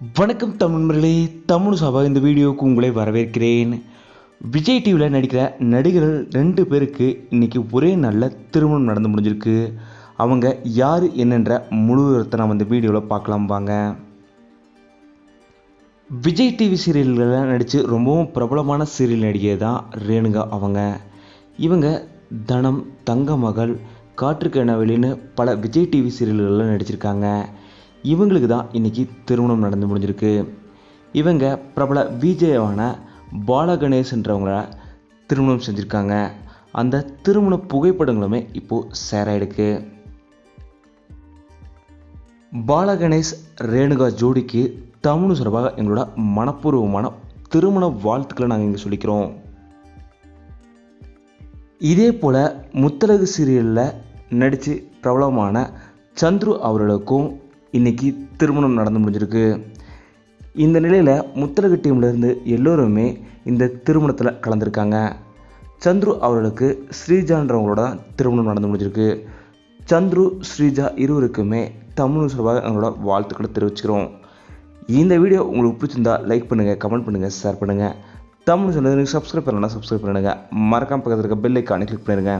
வணக்கம் தமிழ்மர்களே தமிழ் சபா இந்த வீடியோவுக்கு உங்களை வரவேற்கிறேன். விஜய் டிவியில் நடிக்கிற நடிகர்கள் ரெண்டு பேருக்கு இன்றைக்கி ஒரே நல்ல திருமணம் நடந்து முடிஞ்சிருக்கு. அவங்க யார் என்னன்ற முழு விவரத்தை நம்ம இந்த வீடியோவில் பார்க்கலாம் வாங்க. விஜய் டிவி சீரியல்களில் நடித்து ரொம்பவும் பிரபலமான சீரியல் நடிகை தான் ரேணுகா அவங்க. இவங்க தனம் தங்க மகள் காற்றுக்கென வெளின்னு பல விஜய் டிவி சீரியல்களில் நடிச்சிருக்காங்க. இவங்களுக்கு தான் இன்றைக்கி திருமணம் நடந்து முடிஞ்சிருக்கு. இவங்க பிரபல விஜயவான பாலகணேஷ்ன்றவங்கள திருமணம் செஞ்சுருக்காங்க. அந்த திருமண புகைப்படங்களுமே இப்போது ஷேர் ஆகிருக்கு பாலகணேஷ் ரேணுகா ஜோடிக்கு தமிழ் சார்பாக எங்களோட மனப்பூர்வமான திருமண வாழ்த்துக்களை நாங்கள் இங்கே சொல்லிக்கிறோம். இதே போல் முத்தலகு சீரியலில் நடித்து பிரபலமான சந்துரு அவர்களுக்கும் இன்றைக்கி திருமணம் நடந்து முடிஞ்சிருக்கு. இந்த நிலையில் முத்தழகு டீம்லேருந்து எல்லோருமே இந்த திருமணத்தில் கலந்துருக்காங்க. சந்துரு அவர்களுக்கு ஸ்ரீஜான்றவங்களோட தான் திருமணம் நடந்து முடிஞ்சிருக்கு. சந்துரு ஸ்ரீஜா இருவருக்குமே தமிழ் சார்பாக எங்களோட வாழ்த்துக்களை தெரிவிச்சுக்கிறோம். இந்த வீடியோ உங்களுக்கு பிடிச்சிருந்தா லைக் பண்ணுங்கள் கமெண்ட் பண்ணுங்கள் ஷேர் பண்ணுங்கள் தமிழ் சொன்னது சப்ஸ்கிரைப் பண்ணலாம் சப்ஸ்கிரைப் பண்ணுங்கள் மறக்காம பக்கத்தில் இருக்க பெல் ஐக்கானை கிளிக் பண்ணிடுங்க.